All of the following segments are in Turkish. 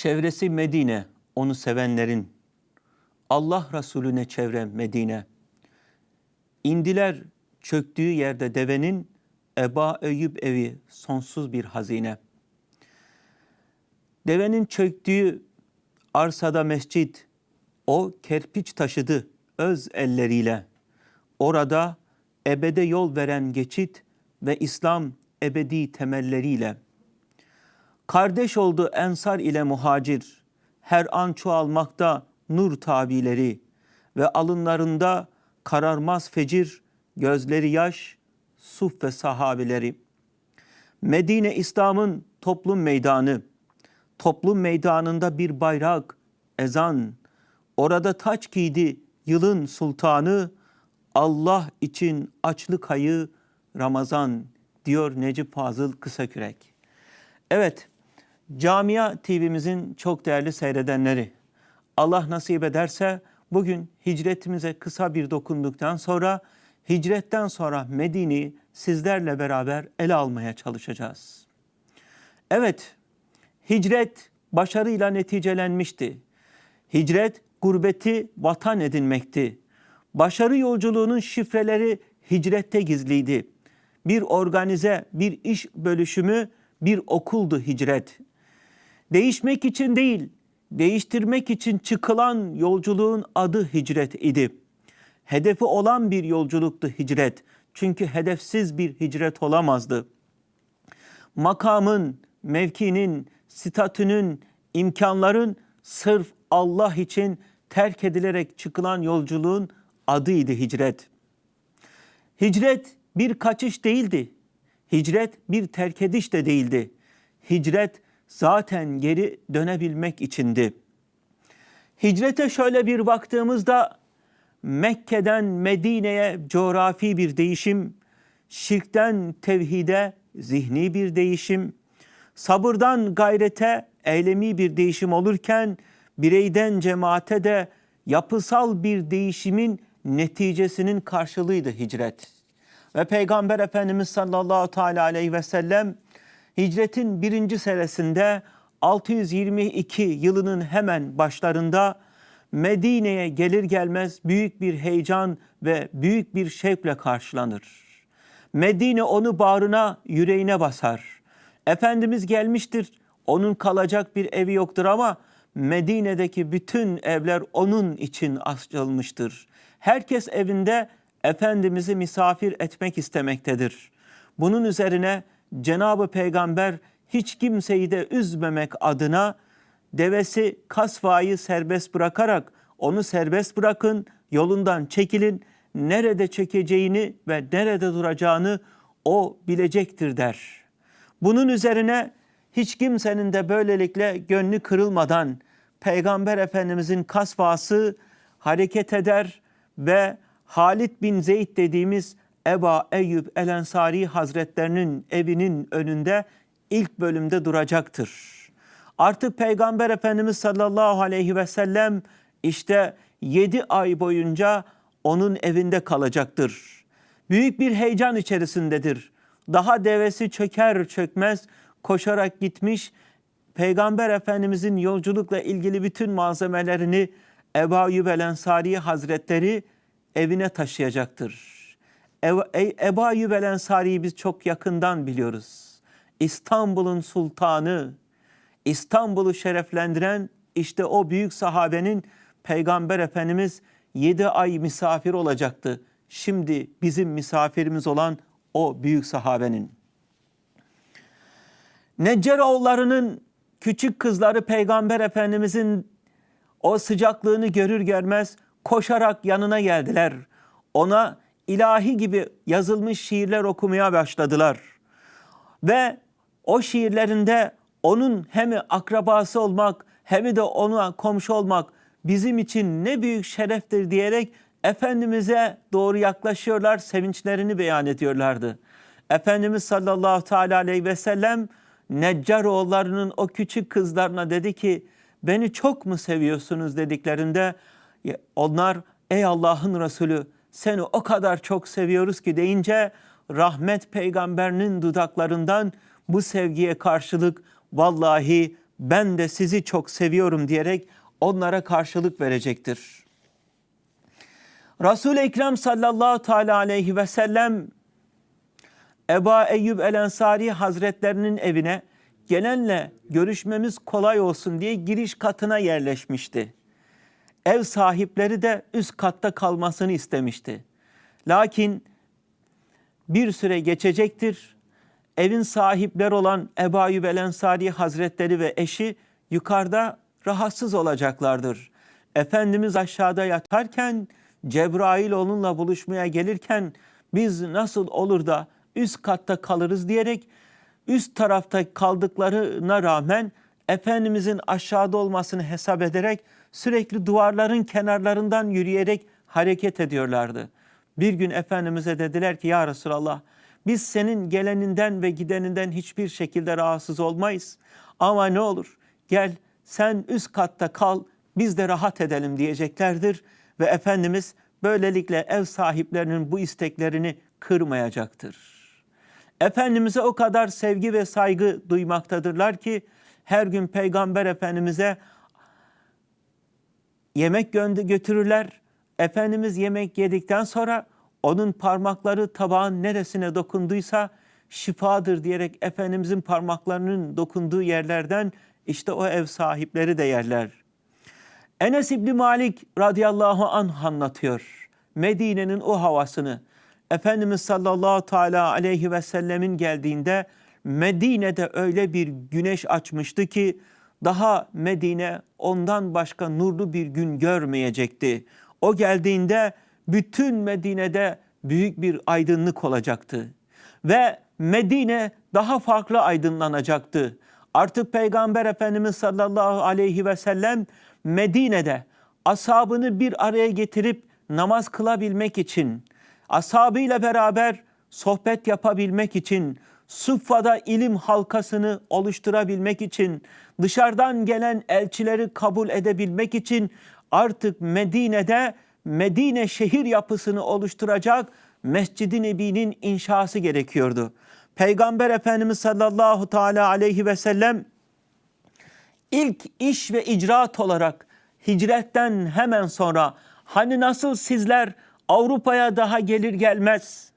Çevresi Medine, onu sevenlerin. Allah Resulüne çevre Medine. İndiler çöktüğü yerde devenin, Eba Eyüp evi sonsuz bir hazine. Devenin çöktüğü arsada mescit, o kerpiç taşıdı öz elleriyle. Orada ebede yol veren geçit ve İslam ebedi temelleriyle. Kardeş oldu ensar ile muhacir, her an çoğalmakta nur tabileri. Ve alınlarında kararmaz fecir, gözleri yaş, suf ve sahabileri. Medine İslam'ın toplum meydanı, toplum meydanında bir bayrak, ezan, orada taç giydi yılın sultanı, Allah için açlık ayı Ramazan diyor Necip Fazıl Kısakürek. Evet, Camia TV'mizin çok değerli seyredenleri, Allah nasip ederse bugün hicretimize kısa bir dokunduktan sonra hicretten sonra Medine'yi sizlerle beraber ele almaya çalışacağız. Evet, hicret başarıyla neticelenmişti. Hicret gurbeti vatan edinmekti. Başarı yolculuğunun şifreleri hicrette gizliydi. Bir organize, bir iş bölüşümü, bir okuldu hicret. Değişmek için değil, değiştirmek için çıkılan yolculuğun adı hicret idi. Hedefi olan bir yolculuktu hicret. Çünkü hedefsiz bir hicret olamazdı. Makamın, mevkinin, statünün, imkanların sırf Allah için terk edilerek çıkılan yolculuğun adıydı hicret. Hicret bir kaçış değildi. Hicret bir terk ediş de değildi. Hicret zaten geri dönebilmek içindi. Hicrete şöyle bir baktığımızda Mekke'den Medine'ye coğrafi bir değişim, şirkten tevhide zihni bir değişim, sabırdan gayrete eylemi bir değişim olurken bireyden cemaate de yapısal bir değişimin neticesinin karşılığıydı hicret. Ve Peygamber Efendimiz sallallahu teala aleyhi ve sellem hicretin birinci senesinde 622 yılının hemen başlarında Medine'ye gelir gelmez büyük bir heyecan ve büyük bir şevkle karşılanır. Medine onu bağrına, yüreğine basar. Efendimiz gelmiştir, onun kalacak bir evi yoktur ama Medine'deki bütün evler onun için açılmıştır. Herkes evinde Efendimiz'i misafir etmek istemektedir. Bunun üzerine Cenab-ı Peygamber hiç kimseyi de üzmemek adına devesi kasvayı serbest bırakarak onu serbest bırakın, yolundan çekilin, nerede çekeceğini ve nerede duracağını o bilecektir der. Bunun üzerine hiç kimsenin de böylelikle gönlü kırılmadan Peygamber Efendimizin kasvası hareket eder ve Halid bin Zeyd dediğimiz Eba Eyyub El Ensari Hazretlerinin evinin önünde ilk bölümde duracaktır. Artık Peygamber Efendimiz sallallahu aleyhi ve sellem işte yedi ay boyunca onun evinde kalacaktır. Büyük bir heyecan içerisindedir. Daha devesi çöker çökmez koşarak gitmiş Peygamber Efendimizin yolculukla ilgili bütün malzemelerini Ebu Eyyub el Ensari Hazretleri evine taşıyacaktır. Ebu Eyyub el Ensari'yi biz çok yakından biliyoruz. İstanbul'un sultanı, İstanbul'u şereflendiren işte o büyük sahabenin Peygamber Efendimiz yedi ay misafir olacaktı. Şimdi bizim misafirimiz olan o büyük sahabenin. Neccaroğullarının küçük kızları Peygamber Efendimizin o sıcaklığını görür görmez koşarak yanına geldiler. Ona ilahi gibi yazılmış şiirler okumaya başladılar. Ve o şiirlerinde onun hem akrabası olmak hem de ona komşu olmak bizim için ne büyük şereftir diyerek Efendimiz'e doğru yaklaşıyorlar, sevinçlerini beyan ediyorlardı. Efendimiz sallallahu teala aleyhi ve sellem Neccaroğullarının o küçük kızlarına dedi ki beni çok mu seviyorsunuz dediklerinde onlar ey Allah'ın Resulü seni o kadar çok seviyoruz ki deyince rahmet peygamberinin dudaklarından bu sevgiye karşılık vallahi ben de sizi çok seviyorum diyerek onlara karşılık verecektir. Resul-i Ekrem sallallahu teala aleyhi ve sellem Eba Eyyub El Ensari Hazretlerinin evine gelenle görüşmemiz kolay olsun diye giriş katına yerleşmişti. Ev sahipleri de üst katta kalmasını istemişti. Lakin bir süre geçecektir. Evin sahipleri olan Ebu Ayyub El Ensari Hazretleri ve eşi yukarıda rahatsız olacaklardır. Efendimiz aşağıda yatarken Cebrail onunla buluşmaya gelirken biz nasıl olur da üst katta kalırız diyerek üst tarafta kaldıklarına rağmen Efendimizin aşağıda olmasını hesap ederek sürekli duvarların kenarlarından yürüyerek hareket ediyorlardı. Bir gün Efendimiz'e dediler ki ya Resulallah biz senin geleninden ve gideninden hiçbir şekilde rahatsız olmayız. Ama ne olur gel sen üst katta kal biz de rahat edelim diyeceklerdir. Ve Efendimiz böylelikle ev sahiplerinin bu isteklerini kırmayacaktır. Efendimiz'e o kadar sevgi ve saygı duymaktadırlar ki her gün Peygamber Efendimiz'e yemek götürürler. Efendimiz yemek yedikten sonra onun parmakları tabağın neresine dokunduysa şifadır diyerek Efendimizin parmaklarının dokunduğu yerlerden işte o ev sahipleri de yerler. Enes İbni Malik radıyallahu anh anlatıyor. Medine'nin o havasını. Efendimiz sallallahu teala aleyhi ve sellemin geldiğinde Medine'de öyle bir güneş açmıştı ki daha Medine ondan başka nurlu bir gün görmeyecekti. O geldiğinde bütün Medine'de büyük bir aydınlık olacaktı. Ve Medine daha farklı aydınlanacaktı. Artık Peygamber Efendimiz sallallahu aleyhi ve sellem Medine'de ashabını bir araya getirip namaz kılabilmek için, ashabıyla beraber sohbet yapabilmek için, Suffa'da ilim halkasını oluşturabilmek için, dışarıdan gelen elçileri kabul edebilmek için artık Medine'de Medine şehir yapısını oluşturacak Mescid-i Nebi'nin inşası gerekiyordu. Peygamber Efendimiz sallallahu teala aleyhi ve sellem ilk iş ve icraat olarak hicretten hemen sonra hani nasıl sizler Avrupa'ya daha gelir gelmez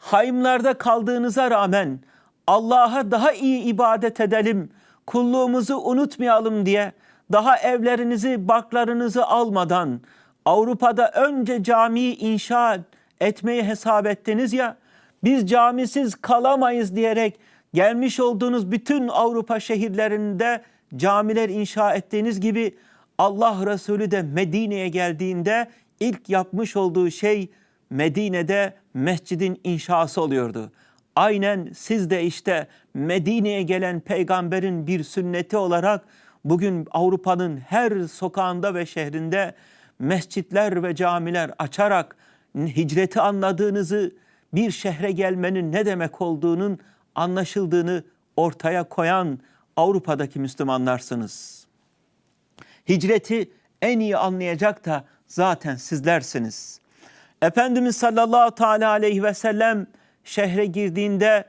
haymlarda kaldığınıza rağmen Allah'a daha iyi ibadet edelim, kulluğumuzu unutmayalım diye daha evlerinizi, barklarınızı almadan Avrupa'da önce camiyi inşa etmeyi hesap ettiniz ya, biz camisiz kalamayız diyerek gelmiş olduğunuz bütün Avrupa şehirlerinde camiler inşa ettiğiniz gibi Allah Resulü de Medine'ye geldiğinde ilk yapmış olduğu şey Medine'de mescidin inşası oluyordu. Aynen siz de işte Medine'ye gelen peygamberin bir sünneti olarak bugün Avrupa'nın her sokağında ve şehrinde mescitler ve camiler açarak hicreti anladığınızı, bir şehre gelmenin ne demek olduğunun anlaşıldığını ortaya koyan Avrupa'daki Müslümanlarsınız. Hicreti en iyi anlayacak da zaten sizlersiniz. Efendimiz sallallahu teala aleyhi ve sellem şehre girdiğinde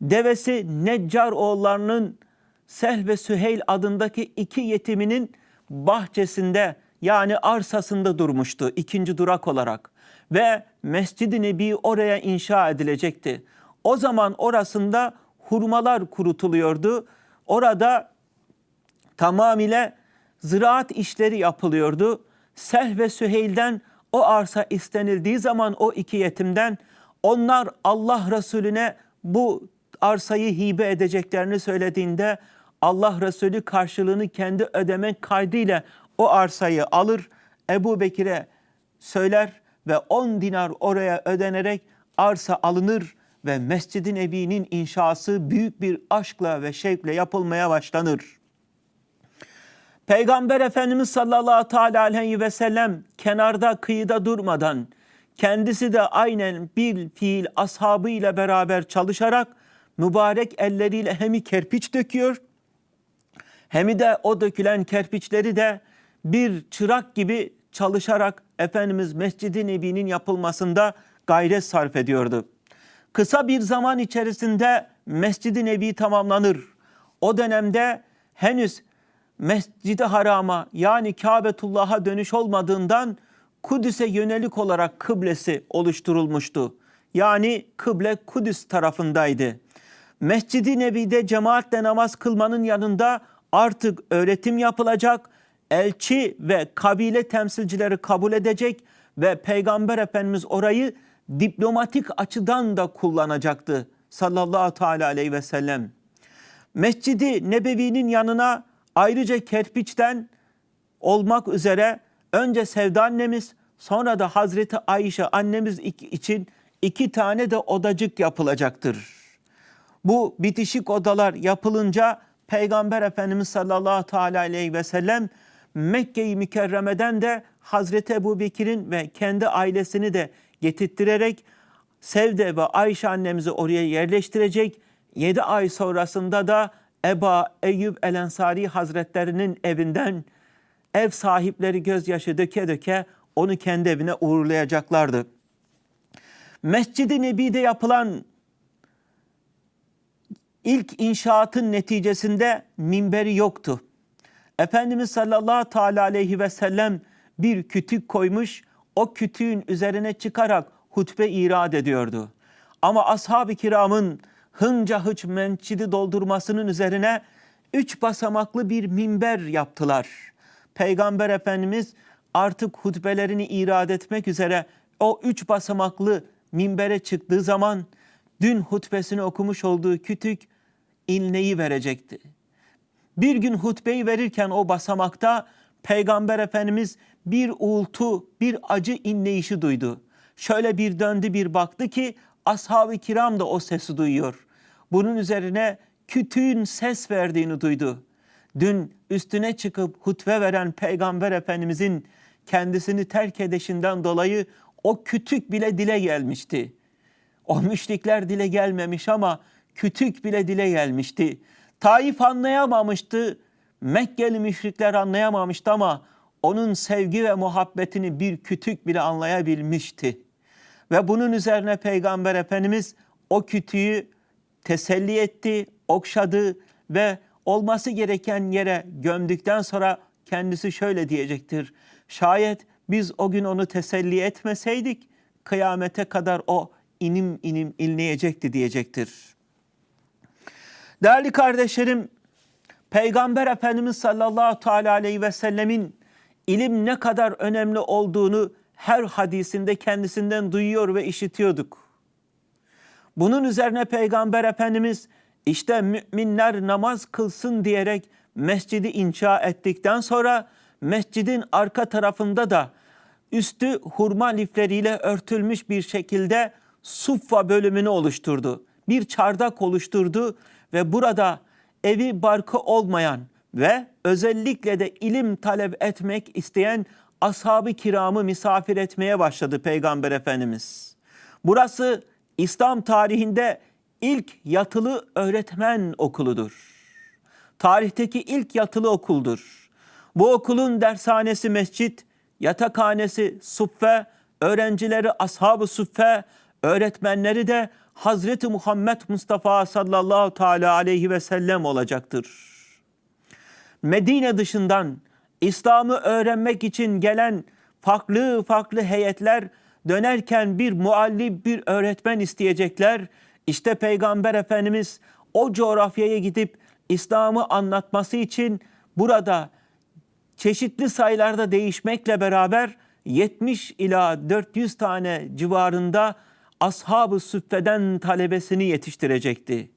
devesi Neccar oğullarının Seh ve Süheyl adındaki iki yetiminin bahçesinde yani arsasında durmuştu ikinci durak olarak ve Mescid-i Nebi oraya inşa edilecekti. O zaman orasında hurmalar kurutuluyordu. Orada tamamıyla ziraat işleri yapılıyordu. Seh ve Süheyl'den o arsa istenildiği zaman o iki yetimden onlar Allah Resulüne bu arsayı hibe edeceklerini söylediğinde Allah Resulü karşılığını kendi ödemek kaydıyla o arsayı alır, Ebu Bekir'e söyler ve 10 dinar oraya ödenerek arsa alınır ve Mescid-i Nebi'nin inşası büyük bir aşkla ve şevkle yapılmaya başlanır. Peygamber Efendimiz sallallahu teala aleyhi ve sellem kenarda kıyıda durmadan kendisi de aynen bir fiil ashabı ile beraber çalışarak mübarek elleriyle hem kerpiç döküyor hem de o dökülen kerpiçleri de bir çırak gibi çalışarak Efendimiz Mescid-i Nebi'nin yapılmasında gayret sarf ediyordu. Kısa bir zaman içerisinde Mescid-i Nebi tamamlanır. O dönemde henüz Mescid-i Haram'a yani Kabetullah'a dönüş olmadığından Kudüs'e yönelik olarak kıblesi oluşturulmuştu. Yani kıble Kudüs tarafındaydı. Mescid-i Nebi'de cemaatle namaz kılmanın yanında artık öğretim yapılacak, elçi ve kabile temsilcileri kabul edecek ve Peygamber Efendimiz orayı diplomatik açıdan da kullanacaktı sallallahu teala aleyhi ve sellem. Mescidi Nebevi'nin yanına ayrıca kerpiçten olmak üzere önce Sevda annemiz sonra da Hazreti Ayşe annemiz için iki tane de odacık yapılacaktır. Bu bitişik odalar yapılınca Peygamber Efendimiz sallallahu teala aleyhi ve sellem Mekke-i Mükerreme'den de Hazreti Ebu Bekir'in ve kendi ailesini de getirttirerek Sevde ve Ayşe annemizi oraya yerleştirecek. 7 ay sonrasında da Eba Eyyub El Ensari Hazretlerinin evinden ev sahipleri gözyaşı döke döke onu kendi evine uğurlayacaklardı. Mescid-i Nebi'de yapılan ilk inşaatın neticesinde minberi yoktu. Efendimiz sallallahu teala aleyhi ve sellem bir kütük koymuş, o kütüğün üzerine çıkarak hutbe irad ediyordu. Ama ashab-ı kiramın hınca hıç mençidi doldurmasının üzerine üç basamaklı bir minber yaptılar. Peygamber Efendimiz artık hutbelerini irad etmek üzere o üç basamaklı minbere çıktığı zaman dün hutbesini okumuş olduğu kütük inleyi verecekti. Bir gün hutbeyi verirken o basamakta Peygamber Efendimiz bir uğultu, bir acı inleyişi duydu. Şöyle bir döndü bir baktı ki ashab-ı kiram da o sesi duyuyor. Bunun üzerine kütüğün ses verdiğini duydu. Dün üstüne çıkıp hutbe veren Peygamber Efendimizin kendisini terk edişinden dolayı o kütük bile dile gelmişti. O müşrikler dile gelmemiş ama kütük bile dile gelmişti. Taif anlayamamıştı, Mekkeli müşrikler anlayamamıştı ama onun sevgi ve muhabbetini bir kütük bile anlayabilmişti. Ve bunun üzerine Peygamber Efendimiz o kütüğü teselli etti, okşadı ve olması gereken yere gömdükten sonra kendisi şöyle diyecektir. Şayet biz o gün onu teselli etmeseydik kıyamete kadar o inim inim inleyecekti diyecektir. Değerli kardeşlerim, Peygamber Efendimiz sallallahu teala aleyhi ve sellemin ilim ne kadar önemli olduğunu her hadisinde kendisinden duyuyor ve işitiyorduk. Bunun üzerine Peygamber Efendimiz işte müminler namaz kılsın diyerek mescidi inşa ettikten sonra mescidin arka tarafında da üstü hurma lifleriyle örtülmüş bir şekilde suffa bölümünü oluşturdu. Bir çardak oluşturdu ve burada evi barkı olmayan ve özellikle de ilim talep etmek isteyen ashab-ı kiramı misafir etmeye başladı Peygamber Efendimiz. Burası İslam tarihinde ilk yatılı öğretmen okuludur. Tarihteki ilk yatılı okuldur. Bu okulun dershanesi mescit, yatakhanesi suffe, öğrencileri ashab-ı suffe, öğretmenleri de Hazreti Muhammed Mustafa sallallahu teala aleyhi ve sellem olacaktır. Medine dışından İslam'ı öğrenmek için gelen farklı farklı heyetler dönerken bir muallim, bir öğretmen isteyecekler. İşte Peygamber Efendimiz o coğrafyaya gidip İslam'ı anlatması için burada çeşitli sayılarda değişmekle beraber 70 ila 400 tane civarında ashab-ı süffeden talebesini yetiştirecekti.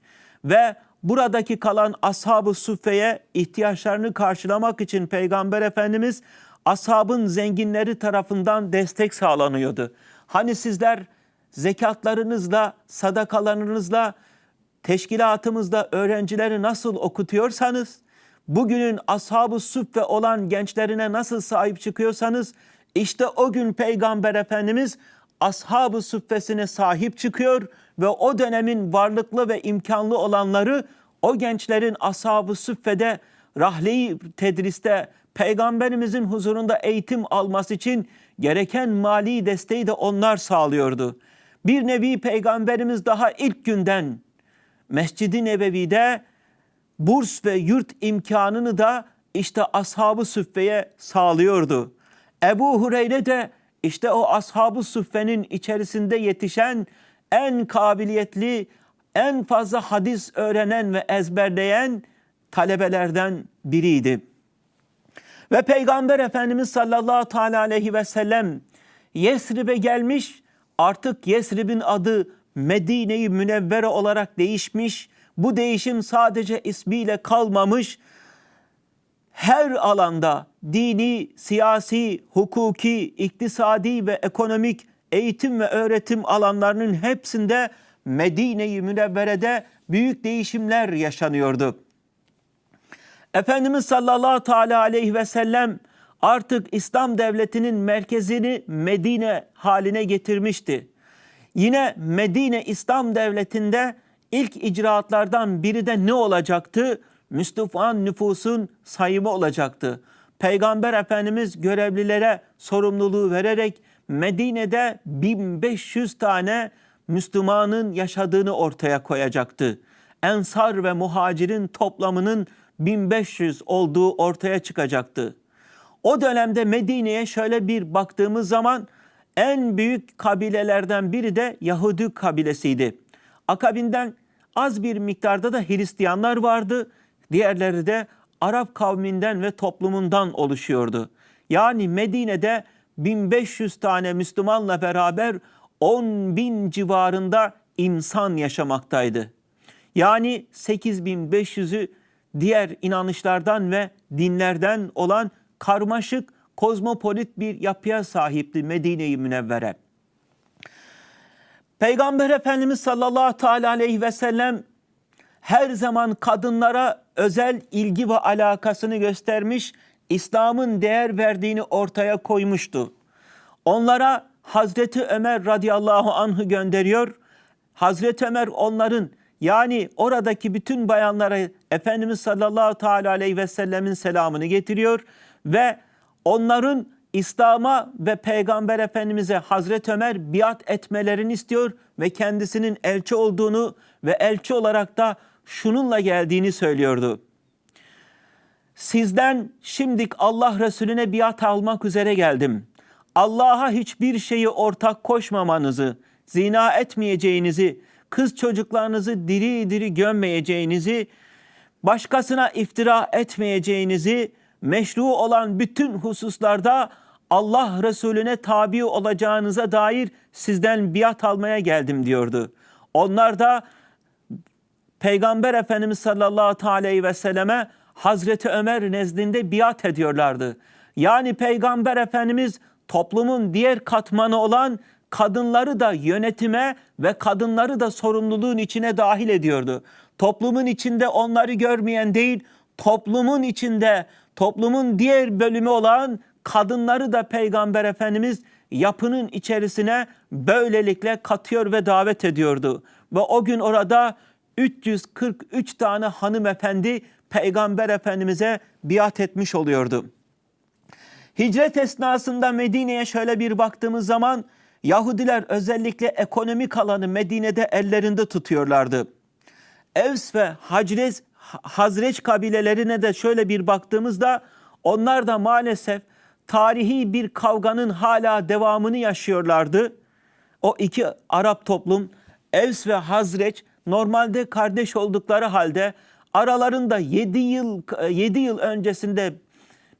Ve buradaki kalan ashab-ı suffeye ihtiyaçlarını karşılamak için Peygamber Efendimiz ashabın zenginleri tarafından destek sağlanıyordu. Hani sizler zekatlarınızla, sadakalarınızla, teşkilatımızda öğrencileri nasıl okutuyorsanız, bugünün ashab-ı süffe olan gençlerine nasıl sahip çıkıyorsanız, işte o gün Peygamber Efendimiz ashab-ı süffesine sahip çıkıyor ve o dönemin varlıklı ve imkanlı olanları o gençlerin ashab-ı süffede rahleyi tedriste peygamberimizin huzurunda eğitim alması için gereken mali desteği de onlar sağlıyordu. Bir nevi peygamberimiz daha ilk günden Mescid-i Nebevi'de burs ve yurt imkanını da işte ashab-ı süffeye sağlıyordu. Ebu Hureyre de işte o ashab-ı süffenin içerisinde yetişen en kabiliyetli, en fazla hadis öğrenen ve ezberleyen talebelerden biriydi. Ve Peygamber Efendimiz sallallahu teala aleyhi ve sellem Yesrib'e gelmiş. Artık Yesrib'in adı Medine-i Münevvere olarak değişmiş. Bu değişim sadece ismiyle kalmamış. Her alanda dini, siyasi, hukuki, iktisadi ve ekonomik eğitim ve öğretim alanlarının hepsinde Medine-i Münevvere'de büyük değişimler yaşanıyordu. Efendimiz sallallahu teala aleyhi ve sellem artık İslam devletinin merkezini Medine haline getirmişti. Yine Medine İslam devletinde ilk icraatlardan biri de ne olacaktı? Müslüman nüfusun sayımı olacaktı. Peygamber Efendimiz görevlilere sorumluluğu vererek Medine'de 1500 tane Müslümanın yaşadığını ortaya koyacaktı. Ensar ve muhacirin toplamının 1500 olduğu ortaya çıkacaktı. O dönemde Medine'ye şöyle bir baktığımız zaman en büyük kabilelerden biri de Yahudi kabilesiydi. Akabinden az bir miktarda da Hristiyanlar vardı. Diğerleri de Arap kavminden ve toplumundan oluşuyordu. Yani Medine'de 1500 tane Müslümanla beraber 10 bin civarında insan yaşamaktaydı. Yani 8500'ü diğer inanışlardan ve dinlerden olan karmaşık kozmopolit bir yapıya sahipti Medine-i Münevvere. Peygamber Efendimiz sallallahu aleyhi ve sellem her zaman kadınlara özel ilgi ve alakasını göstermiş, İslam'ın değer verdiğini ortaya koymuştu. Onlara Hazreti Ömer radıyallahu anh'ı gönderiyor. Hazreti Ömer onların yani oradaki bütün bayanlara Efendimiz sallallahu teala aleyhi ve sellemin selamını getiriyor ve onların İslam'a ve Peygamber Efendimiz'e Hazreti Ömer biat etmelerini istiyor ve kendisinin elçi olduğunu ve elçi olarak da şununla geldiğini söylüyordu. Sizden şimdik Allah Resulüne biat almak üzere geldim. Allah'a hiçbir şeyi ortak koşmamanızı, zina etmeyeceğinizi, kız çocuklarınızı diri diri gömmeyeceğinizi, başkasına iftira etmeyeceğinizi, meşru olan bütün hususlarda Allah Resulüne tabi olacağınıza dair sizden biat almaya geldim diyordu. Onlar da Peygamber Efendimiz sallallahu aleyhi ve selleme Hazreti Ömer nezdinde biat ediyorlardı. Yani Peygamber Efendimiz toplumun diğer katmanı olan kadınları da yönetime ve kadınları da sorumluluğun içine dahil ediyordu. Toplumun içinde onları görmeyen değil, toplumun içinde, toplumun diğer bölümü olan kadınları da Peygamber Efendimiz yapının içerisine böylelikle katıyor ve davet ediyordu. Ve o gün orada 343 tane hanımefendi Peygamber Efendimiz'e biat etmiş oluyordu. Hicret esnasında Medine'ye şöyle bir baktığımız zaman Yahudiler özellikle ekonomik alanı Medine'de ellerinde tutuyorlardı. Evs ve Hacrez, Hazreç kabilelerine de şöyle bir baktığımızda onlar da maalesef tarihi bir kavganın hala devamını yaşıyorlardı. O iki Arap toplum Evs ve Hazreç normalde kardeş oldukları halde aralarında 7 yıl 7 yıl öncesinde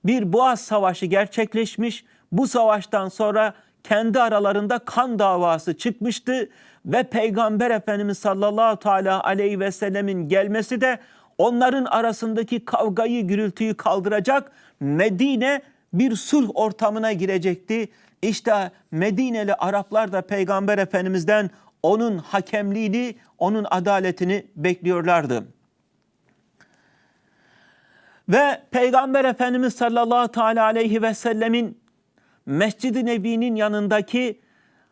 bir Boğaz Savaşı gerçekleşmiş. Bu savaştan sonra kendi aralarında kan davası çıkmıştı ve Peygamber Efendimiz sallallahu teala aleyhi ve sellemin gelmesi de onların arasındaki kavgayı, gürültüyü kaldıracak Medine bir sulh ortamına girecekti. İşte Medineli Araplar da Peygamber Efendimiz'den onun hakemliğini, onun adaletini bekliyorlardı. Ve Peygamber Efendimiz sallallahu teala aleyhi ve sellemin Mescid-i Nebi'nin yanındaki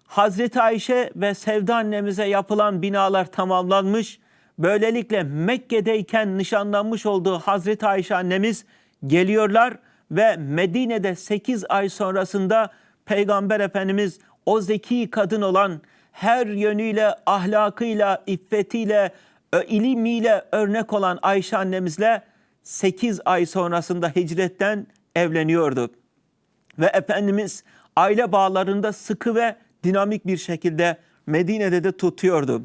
Hazreti Ayşe ve Sevda annemize yapılan binalar tamamlanmış. Böylelikle Mekke'deyken nişanlanmış olduğu Hazreti Ayşe annemiz geliyorlar ve Medine'de 8 ay sonrasında Peygamber Efendimiz o zeki kadın olan her yönüyle, ahlakıyla, iffetiyle, ilimiyle örnek olan Ayşe annemizle 8 ay sonrasında hicretten evleniyordu. Ve Efendimiz aile bağlarında sıkı ve dinamik bir şekilde Medine'de de tutuyordu.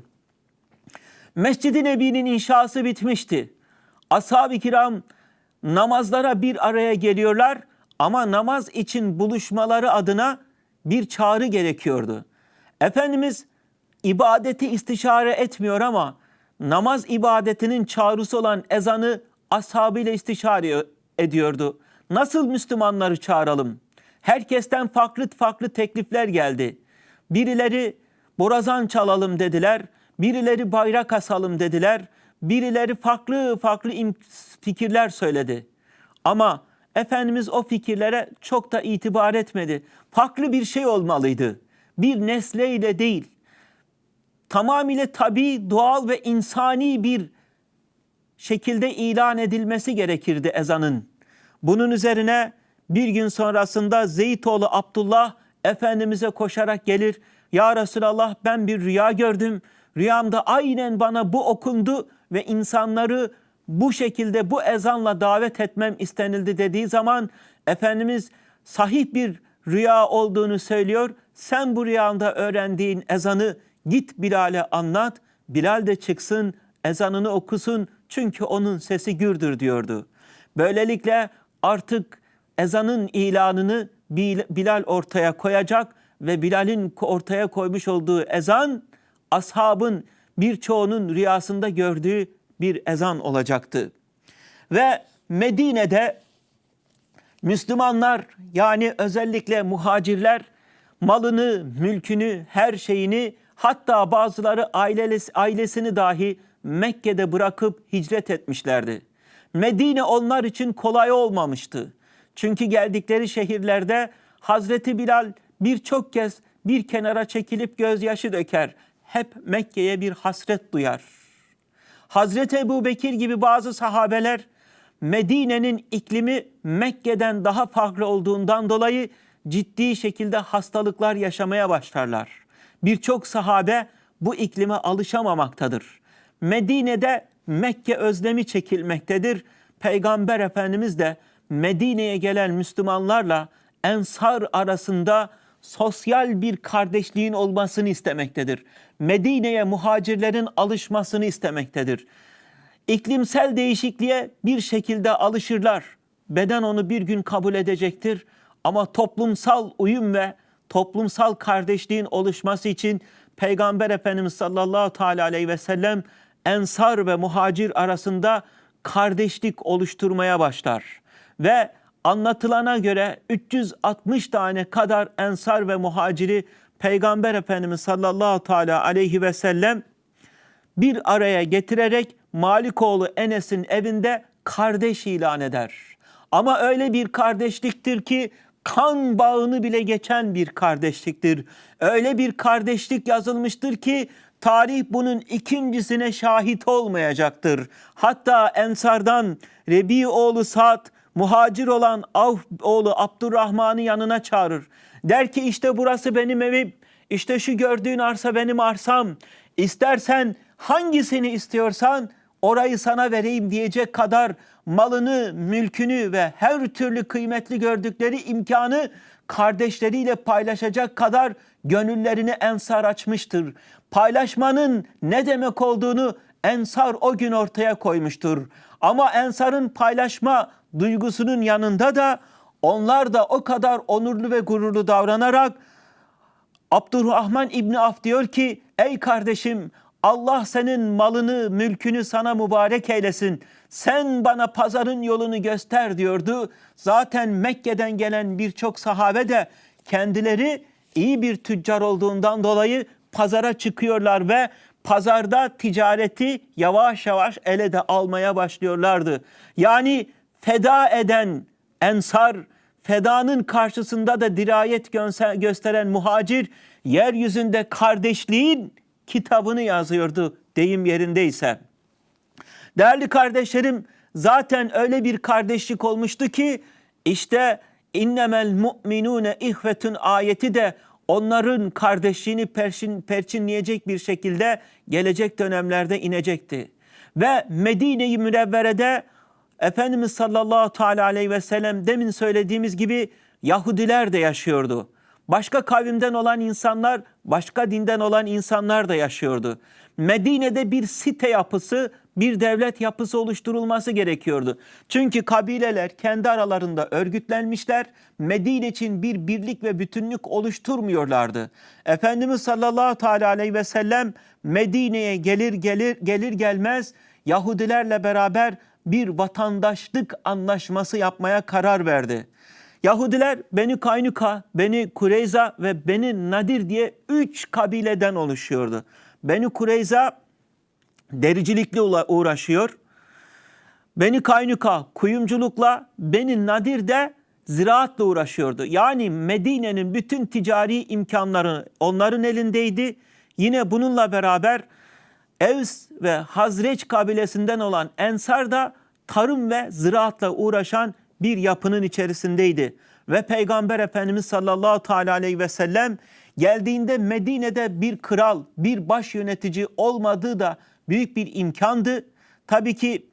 Mescid-i Nebi'nin inşası bitmişti. Ashab-ı kiram namazlara bir araya geliyorlar ama namaz için buluşmaları adına bir çağrı gerekiyordu. Efendimiz ibadeti istişare etmiyor ama namaz ibadetinin çağrısı olan ezanı ashabıyla istişare ediyordu. Nasıl Müslümanları çağıralım? Herkesten farklı farklı teklifler geldi. Birileri borazan çalalım dediler. Birileri bayrak asalım dediler. Birileri farklı farklı fikirler söyledi. Ama Efendimiz o fikirlere çok da itibar etmedi. Farklı bir şey olmalıydı. Bir nesleyle değil. Tamamıyla tabi, doğal ve insani bir şekilde ilan edilmesi gerekirdi ezanın. Bunun üzerine bir gün sonrasında Zeytoğlu Abdullah Efendimiz'e koşarak gelir. Ya Resulallah ben bir rüya gördüm. Rüyamda aynen bana bu okundu ve insanları bu şekilde bu ezanla davet etmem istenildi dediği zaman Efendimiz sahih bir rüya olduğunu söylüyor. Sen bu rüyanda öğrendiğin ezanı git Bilal'e anlat. Bilal de çıksın ezanını okusun çünkü onun sesi gürdür diyordu. Böylelikle artık ezanın ilanını Bil- Bilal ortaya koyacak ve Bilal'in ortaya koymuş olduğu ezan ashabın birçoğunun rüyasında gördüğü bir ezan olacaktı. Ve Medine'de Müslümanlar yani özellikle muhacirler malını, mülkünü, her şeyini hatta bazıları ailesi, ailesini dahi Mekke'de bırakıp hicret etmişlerdi. Medine onlar için kolay olmamıştı. Çünkü geldikleri şehirlerde Hazreti Bilal birçok kez bir kenara çekilip gözyaşı döker. Hep Mekke'ye bir hasret duyar. Hazreti Ebu Bekir gibi bazı sahabeler Medine'nin iklimi Mekke'den daha farklı olduğundan dolayı ciddi şekilde hastalıklar yaşamaya başlarlar. Birçok sahabe bu iklime alışamamaktadır. Medine'de Mekke özlemi çekilmektedir. Peygamber Efendimiz de Medine'ye gelen Müslümanlarla Ensar arasında sosyal bir kardeşliğin olmasını istemektedir. Medine'ye muhacirlerin alışmasını istemektedir. İklimsel değişikliğe bir şekilde alışırlar. Beden onu bir gün kabul edecektir. Ama toplumsal uyum ve toplumsal kardeşliğin oluşması için Peygamber Efendimiz sallallahu teala aleyhi ve sellem ensar ve muhacir arasında kardeşlik oluşturmaya başlar. Ve anlatılana göre 360 tane kadar ensar ve muhaciri Peygamber Efendimiz sallallahu teala aleyhi ve sellem bir araya getirerek Malikoğlu Enes'in evinde kardeş ilan eder. Ama öyle bir kardeşliktir ki kan bağını bile geçen bir kardeşliktir. Öyle bir kardeşlik yazılmıştır ki tarih bunun ikincisine şahit olmayacaktır. Hatta Ensardan Rebi oğlu Sa'd muhacir olan Avf oğlu Abdurrahman'ı yanına çağırır. Der ki işte burası benim evim. İşte şu gördüğün arsa benim arsam. İstersen hangisini istiyorsan orayı sana vereyim diyecek kadar malını, mülkünü ve her türlü kıymetli gördükleri imkanı kardeşleriyle paylaşacak kadar gönüllerini ensar açmıştır. Paylaşmanın ne demek olduğunu ensar o gün ortaya koymuştur. Ama ensarın paylaşma duygusunun yanında da onlar da o kadar onurlu ve gururlu davranarak Abdurrahman İbni Af diyor ki ey kardeşim Allah senin malını, mülkünü sana mübarek eylesin. Sen bana pazarın yolunu göster diyordu. Zaten Mekke'den gelen birçok sahabe de kendileri iyi bir tüccar olduğundan dolayı pazara çıkıyorlar ve pazarda ticareti yavaş yavaş ele de almaya başlıyorlardı. Yani feda eden ensar, fedanın karşısında da dirayet gösteren muhacir, yeryüzünde kardeşliğin kitabını yazıyordu deyim yerindeyse. Değerli kardeşlerim zaten öyle bir kardeşlik olmuştu ki işte innemel mu'minune ihvetun ayeti de onların kardeşliğini perçin, perçinleyecek bir şekilde gelecek dönemlerde inecekti. Ve Medine-i Münevvere'de Efendimiz sallallahu teala aleyhi ve sellem demin söylediğimiz gibi Yahudiler de yaşıyordu. Başka kavimden olan insanlar, başka dinden olan insanlar da yaşıyordu. Medine'de bir site yapısı, bir devlet yapısı oluşturulması gerekiyordu. Çünkü kabileler kendi aralarında örgütlenmişler, Medine için bir birlik ve bütünlük oluşturmuyorlardı. Efendimiz sallallahu teala aleyhi ve sellem Medine'ye gelir gelir gelir gelmez Yahudilerle beraber bir vatandaşlık anlaşması yapmaya karar verdi. Yahudiler Beni Kaynuka, Beni Kureyza ve Beni Nadir diye üç kabileden oluşuyordu. Beni Kureyza dericilikle uğraşıyor. Beni Kaynuka kuyumculukla, Beni Nadir de ziraatla uğraşıyordu. Yani Medine'nin bütün ticari imkanları onların elindeydi. Yine bununla beraber Evs ve Hazreç kabilesinden olan Ensar da tarım ve ziraatla uğraşan bir yapının içerisindeydi. Ve Peygamber Efendimiz sallallahu teala aleyhi ve sellem geldiğinde Medine'de bir kral, bir baş yönetici olmadığı da büyük bir imkandı. Tabii ki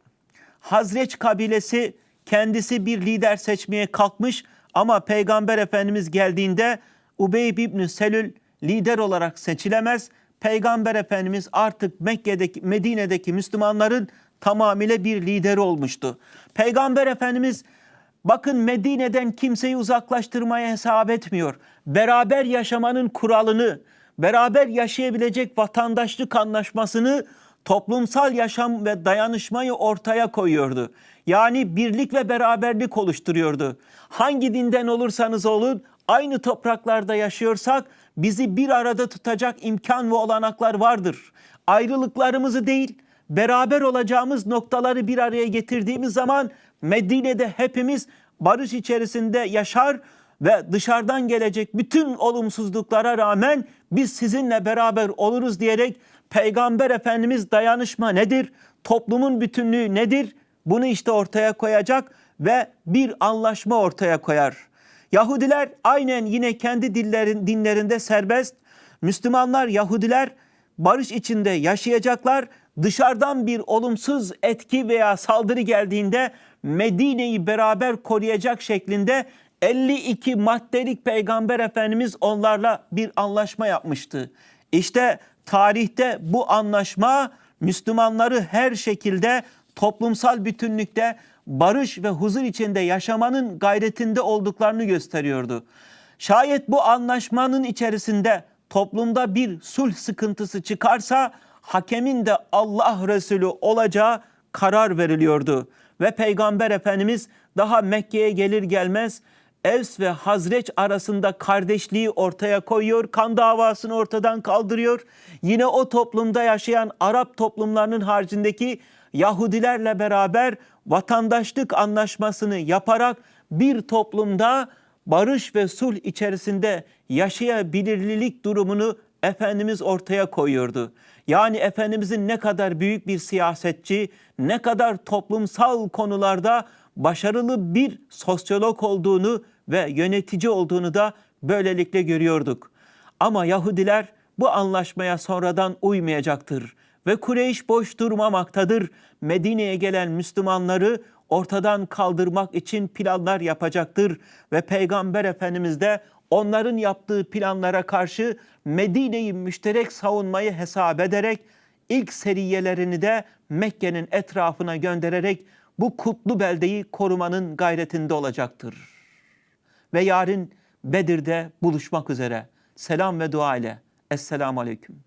Hazreç kabilesi kendisi bir lider seçmeye kalkmış ama Peygamber Efendimiz geldiğinde Ubeyb İbni Selül lider olarak seçilemez. Peygamber Efendimiz artık Mekke'deki, Medine'deki Müslümanların tamamıyla bir lideri olmuştu. Peygamber Efendimiz bakın Medine'den kimseyi uzaklaştırmaya hesap etmiyor. Beraber yaşamanın kuralını, beraber yaşayabilecek vatandaşlık anlaşmasını toplumsal yaşam ve dayanışmayı ortaya koyuyordu. Yani birlik ve beraberlik oluşturuyordu. Hangi dinden olursanız olun, aynı topraklarda yaşıyorsak bizi bir arada tutacak imkan ve olanaklar vardır. Ayrılıklarımızı değil, beraber olacağımız noktaları bir araya getirdiğimiz zaman Medine'de hepimiz barış içerisinde yaşar ve dışarıdan gelecek bütün olumsuzluklara rağmen biz sizinle beraber oluruz diyerek Peygamber Efendimiz dayanışma nedir? Toplumun bütünlüğü nedir? Bunu işte ortaya koyacak ve bir anlaşma ortaya koyar. Yahudiler aynen yine kendi dillerin, dinlerinde serbest. Müslümanlar, Yahudiler barış içinde yaşayacaklar. Dışarıdan bir olumsuz etki veya saldırı geldiğinde Medine'yi beraber koruyacak şeklinde 52 maddelik Peygamber Efendimiz onlarla bir anlaşma yapmıştı. İşte tarihte bu anlaşma Müslümanları her şekilde toplumsal bütünlükte barış ve huzur içinde yaşamanın gayretinde olduklarını gösteriyordu. Şayet bu anlaşmanın içerisinde toplumda bir sulh sıkıntısı çıkarsa hakemin de Allah Resulü olacağı karar veriliyordu. Ve Peygamber Efendimiz daha Mekke'ye gelir gelmez Evs ve Hazreç arasında kardeşliği ortaya koyuyor, kan davasını ortadan kaldırıyor. Yine o toplumda yaşayan Arap toplumlarının haricindeki Yahudilerle beraber vatandaşlık anlaşmasını yaparak bir toplumda barış ve sulh içerisinde yaşayabilirlilik durumunu Efendimiz ortaya koyuyordu. Yani Efendimizin ne kadar büyük bir siyasetçi, ne kadar toplumsal konularda başarılı bir sosyolog olduğunu ve yönetici olduğunu da böylelikle görüyorduk. Ama Yahudiler bu anlaşmaya sonradan uymayacaktır ve Kureyş boş durmamaktadır. Medine'ye gelen Müslümanları ortadan kaldırmak için planlar yapacaktır ve Peygamber Efendimiz de onların yaptığı planlara karşı Medine'yi müşterek savunmayı hesap ederek ilk seriyelerini de Mekke'nin etrafına göndererek bu kutlu beldeyi korumanın gayretinde olacaktır. Ve yarın Bedir'de buluşmak üzere. Selam ve dua ile. Esselamu Aleyküm.